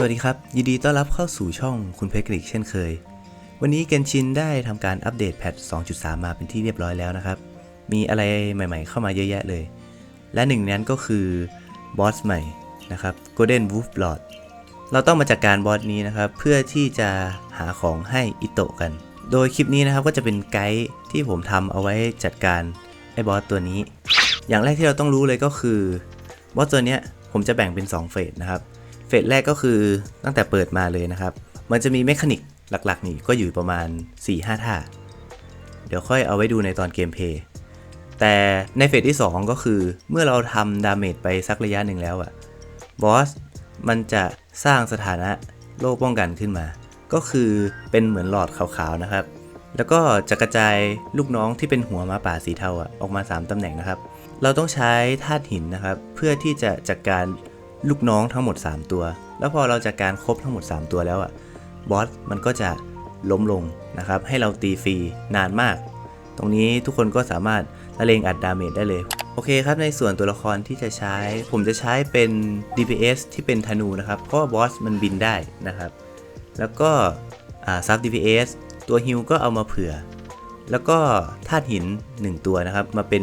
สวัสดีครับ ยินดีต้อนรับเข้าสู่ช่องคุณเพชรกริกเช่นเคย วันนี้เกนชินได้ทำการอัปเดตแพท 2.3 มาเป็นที่เรียบร้อยแล้วนะครับ มีอะไรใหม่ๆเข้ามาเยอะแยะเลย และหนึ่งนั้นก็คือบอสใหม่นะครับ Golden Wolf Lord เราต้องมาจัดกการบอสนี้นะครับ เพื่อที่จะหาของให้อิโตะกัน โดยคลิปนี้นะครับก็จะเป็นไกด์ที่ผมทำเอาไว้จัดการไอ้บอสตัวนี้ อย่างแรกที่เราต้องรู้เลยก็คือบอสตัวเนี้ยผมจะแบ่งเป็น 2 เฟสนะครับ เฟสแรกก็คือตั้งแต่เปิดมาเลยนะครับ มันจะมีเมคานิกหลักๆ นี่ก็อยู่ประมาณ 4-5 ท่า เดี๋ยวค่อยเอาไว้ดูในตอนเกมเพย์แต่ในเฟสที่ 2 ก็คือเมื่อเราทำดาเมจไปสักระยะหนึ่งแล้วอะบอสมันจะสร้างสถานะโล่ป้องกันขึ้นมา ก็คือเป็นเหมือนหลอดขาวๆนะครับ แล้วก็จะกระจายลูกน้องที่เป็นหัวมาป่าสีเทาอะออกมา 3ตำแหน่งนะครับ เราต้องใช้ธาตุหินนะครับ เพื่อที่จะจัดการ ลูกน้องทั้งหมด 3 ตัว แล้วพอเราจัดการครบทั้งหมด 3 ตัวแล้วอะบอสมันก็จะล้มลงนะครับ ให้เราตีฟรีนานมาก ตรงนี้ทุกคนก็สามารถละเลงอัดดาเมจได้เลย โอเคครับ ในส่วนตัวละครที่จะใช้ ผมจะใช้เป็น DPS ที่เป็นธนูนะครับเพราะบอสมันบินได้นะครับ แล้วก็ซับ DPS ตัวฮิลก็เอามาเผื่อ แล้วก็ธาตุหิน 1 ตัวนะครับ มาเป็น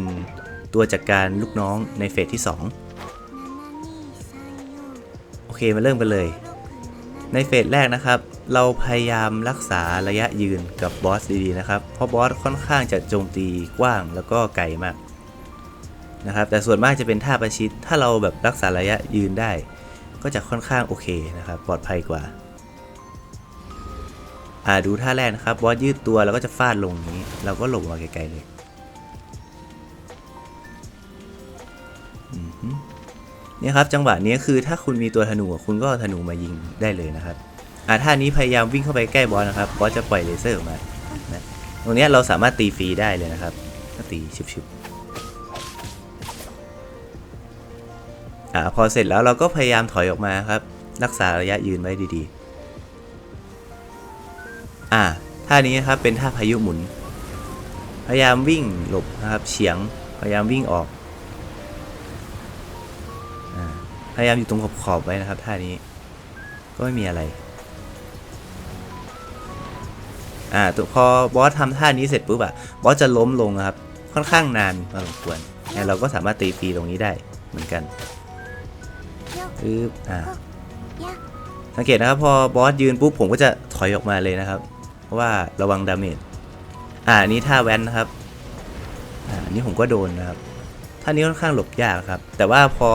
ตัวจัดการลูกน้องในเฟสที่ 2 เคมาเริ่มกันเลย ในเฟสแรกนะครับ เราพยายามรักษาระยะยืนกับบอสดีๆนะครับ เพราะบอสค่อนข้างจะโจมตีกว้างแล้วก็ไกลมากนะครับแต่ส่วนมากจะเป็นท่าประชิด ถ้าเราแบบรักษาระยะยืนได้ ก็จะค่อนข้างโอเคนะครับปลอดภัยกว่าอ่าดูท่าแรกนะครับบอสยืดตัวแล้วก็จะฟาดลงนี้ เราก็หลบมาไกลๆเลย เนี่ยครับจังหวะนี้คือถ้าคุณมีตัวธนูคุณก็เอาธนูมายิงได้เลยนะครับอ่าท่านี้พยายามวิ่งเข้าไปใกล้บอสนะครับบอสจะปล่อยเลเซอร์ออกมานะตรงนี้เราสามารถตีฟรีได้เลยนะครับก็ตีชุบๆอ่าพอเสร็จแล้วเราก็พยายามถอยออกมาครับ รักษาระยะยืนไว้ดีๆ อ่าท่านี้ครับเป็นท่าพายุหมุน พยายามวิ่งหลบนะครับเฉียงพยายามวิ่งออก พยายามอยู่ตรงขอบๆไว้นะครับท่านี้ ก็ไม่มีอะไร อ่าตัวพอบอสทำท่านี้เสร็จปุ๊บอะบอสจะล้มลงนะครับ ค่อนข้างนานพอสมควรเนี่ยเราก็สามารถตีฟรีตรงนี้ได้เหมือนกันปึ๊บอ่าสังเกตนะครับพอบอสยืนปุ๊บผมก็จะถอยออกมาเลยนะครับ เพราะว่าระวังดาเมจอ่านี้ท่าแว้นนะครับอ่านนี้ผมก็โดนนะครับท่านี้ค่อนข้างหลบยากครับ แต่ว่าพอ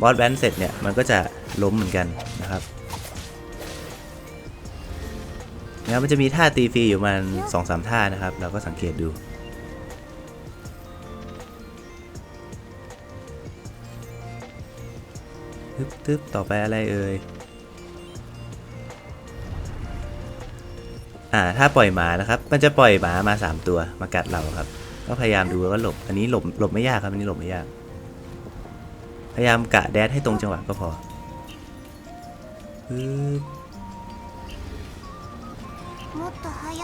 บอสแวนเสร็จเนี่ย มันก็จะล้มเหมือนกันนะครับนะครับมันจะมีท่าตีฟรีอยู่ประมันสองสามท่านะครับ เราก็สังเกตดู ตึ๊บตึ๊บต่อไปอะไรเอ่ย อ่า ถ้าปล่อยหมานะครับ มันจะปล่อยหมามา 3 ตัว มากัดเราครับ ก็พยายามดูแล้วก็หลบ อันนี้หลบ หลบไม่ยากครับ อันนี้หลบไม่ยาก ยายามกะแดดให้ตรงจังหวะก็พอ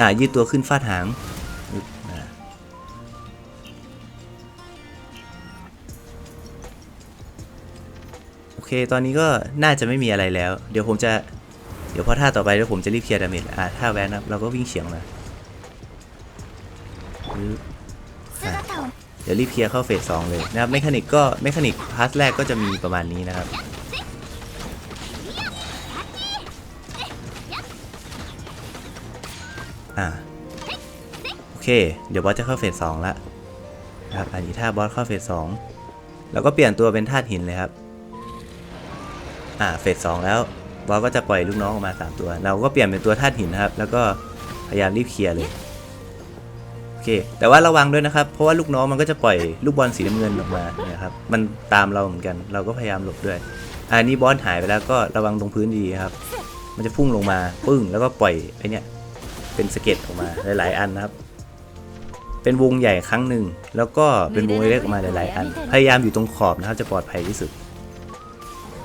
อ่ายืดตัวขึ้นฟาดหางโอเค ตอนนี้ก็น่าจะไม่มีอะไรแล้ว เดี๋ยวผมจะ เดี๋ยวพอท่าต่อไปเดี๋ยวผมจะรีบเคลียร์ดาเมจอ่าท่าแวนนะครับเราก็วิ่งเฉียงมา เดี๋ยวรีบเคลียร์เข้าเฟสสองเลยนะครับเมคานิกก็เมคานิกพาร์ทแรกก็จะมีประมาณนี้นะครับอ่าโอเค เดี๋ยวบอสจะเข้าเฟสสองละนะครับอันนี้ถ้าบอสเข้าเฟสสองเราก็เปลี่ยนตัวเป็นธาตุหินเลยครับอ่าเฟสสองแล้วบอสก็จะปล่อยลูกน้องออกมา 3 ตัว เราก็เปลี่ยนเป็นตัวธาตุหินนะครับ แล้วก็พยายามรีบเคลียร์เลย เค แต่ว่าระวังด้วยนะครับ เพราะว่าลูกน้องมันก็จะปล่อยลูกบอลสีน้ำเงินออกมาเนี่ยครับ มันตามเราเหมือนกัน เราก็พยายามหลบด้วย อันนี้บอสหายไปแล้วก็ระวังตรงพื้นดีครับ มันจะพุ่งลงมาปึ้งแล้วก็ปล่อยไอเนี้ยเป็นสเก็ดออกมาหลาย ๆ อันนะครับ เป็นวงใหญ่ครั้งหนึ่งแล้วก็เป็นวงเล็กออกมาหลาย ๆ อัน พยายามอยู่ตรงขอบนะครับจะปลอดภัยที่สุด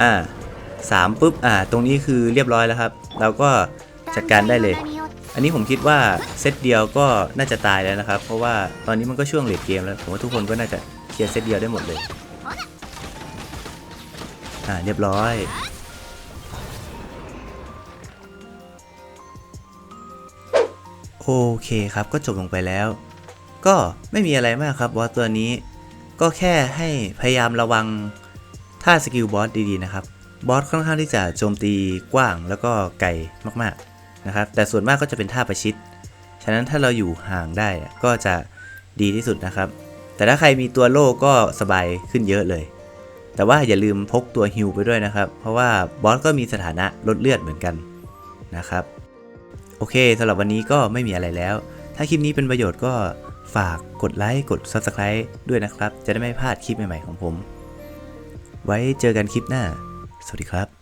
อ่าสามปุ๊บอ่า ตรงนี้คือเรียบร้อยแล้วครับ เราก็จัดการได้เลย อันนี้ผมคิดว่าเซตเดียวก็น่าจะตายแล้วนะครับ เพราะว่าตอนนี้มันก็ช่วงเลดเกมแล้ว ผมว่าทุกคนก็น่าจะเคลียร์เซตเดียวได้หมดเลย อ่าเรียบร้อย โอเคครับก็จบลงไปแล้ว ก็ไม่มีอะไรมากครับบอสตัวนี้ ก็แค่ให้พยายามระวังท่าสกิลบอสดีๆนะครับบอสค่อนข้างที่จะโจมตีกว้างแล้วก็ไกลมากๆ นะครับแต่ส่วนมากก็จะเป็นท่าประชิด ฉะนั้นถ้าเราอยู่ห่างได้ก็จะดีที่สุดนะครับ แต่ถ้าใครมีตัวโล่ก็สบายขึ้นเยอะเลย แต่ว่าอย่าลืมพกตัวฮิลไปด้วยนะครับ เพราะว่าบอสก็มีสถานะลดเลือดเหมือนกันนะครับ โอเคสำหรับวันนี้ก็ไม่มีอะไรแล้ว ถ้าคลิปนี้เป็นประโยชน์ก็ฝากกดไลค์กด Subscribe ด้วยนะครับ จะได้ไม่พลาดคลิปใหม่ๆของผม ไว้เจอกันคลิปหน้า สวัสดีครับ